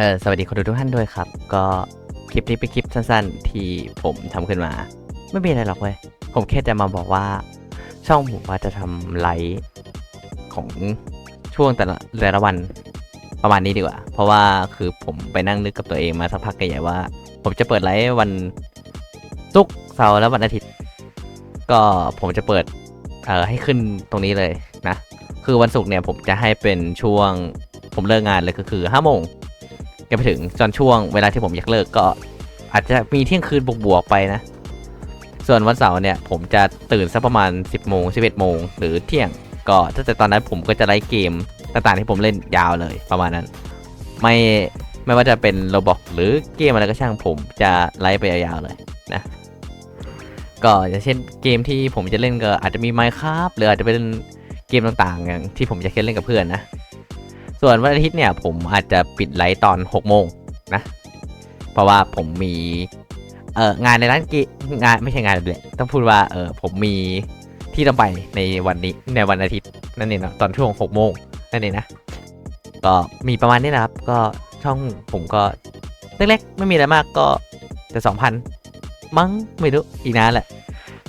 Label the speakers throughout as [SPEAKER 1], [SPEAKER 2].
[SPEAKER 1] เออสวัสดีคนดูทุกท่านด้วยครับ ก็คลิปนี้เป็นคลิปสั้นๆ ที่ผมทำขึ้นมา ไม่มีอะไรหรอกเว้ย ผมแค่จะมาบอกว่า ช่องผมว่าจะทำไลฟ์ของช่วงแต่ละแต่ละวันประมาณนี้ดีกว่า เพราะว่าคือผมไปนั่งนึกกับตัวเองมาสักพักใหญ่ว่า ผมจะเปิดไลฟ์วันศุกร์เสาร์และวันอาทิตย์ ก็ผมจะเปิดเอ่อให้ขึ้นตรงนี้เลยนะ คือวันศุกร์เนี่ยผมจะให้เป็นช่วงผมเลิกงานเลยก็คือห้าโมง ยังไปถึงจนช่วงเวลาที่ผมอยากเลิกก็ อาจจะมีเที่ยงคืนบวกๆไปนะ ส่วนวันเสาร์เนี่ยผมจะตื่นสักประมาณ 10โมง11โมงหรือเที่ยงก็ถ้าแต่ตอนนั้นผมก็จะไลฟ์เกมต่างๆที่ผมเล่นยาวเลยประมาณนั้น ไม่ไม่ว่าจะเป็นโรบอกหรือเกมอะไรก็ช่างผมจะไลฟ์ไปยาวๆเลยนะก็อย่างเช่นเกมที่ผมจะเล่นก็อาจจะมี Minecraft หรืออาจจะเป็นเกมต่างๆอย่างที่ผมจะเล่นกับเพื่อนนะ ส่วนวันอาทิตย์เนี่ยผมอาจจะปิดไลฟ์ตอน6โมงนะ เพราะว่าผมมีเอองานในร้านกมงานไม่ใช่งานเลยต้องพูดว่าเออผมมีที่ต้องไปในวันนี้ในวันอาทิตย์นั่นเองนะตอนช่วง6โมงนั่นเองนะก็มีประมาณนี้นะครับ ก็ช่องผมก็เล็กๆ ไม่มีอะไรมากก็แต่สองพันมั้งไม่รู้อีกนานแหละ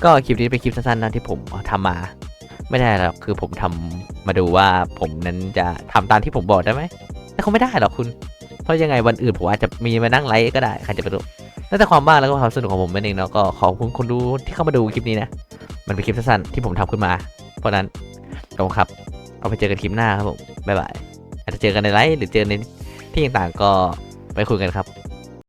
[SPEAKER 1] ก็คลิปนี้เป็นคลิปสั้นๆนะที่ผมทำมา ไม่ได้หรอกคือผมทำมาดูว่าผมนั้นจะทำตามที่ผมบอกได้ไหมแต่คงไม่ได้หรอกคุณ เพราะยังไงวันอื่นผมอาจจะมีมานั่งไลฟ์ก็ได้ใครจะไปรู้แล้วแต่ความบ้าแล้วก็ความสนุกของผมนั่นเองเนาะก็ขอบคุณคนดูที่เข้ามาดูคลิปนี้นะ มันเป็นคลิปสั้นๆที่ผมทำขึ้นมา เพราะฉะนั้นขอบคุณครับ เอาไปเจอกันคลิปหน้าครับผมบ๊ายบายอาจจะเจอกันในไลฟ์หรือเจอในที่ต่างๆก็ไปคุยกันครับ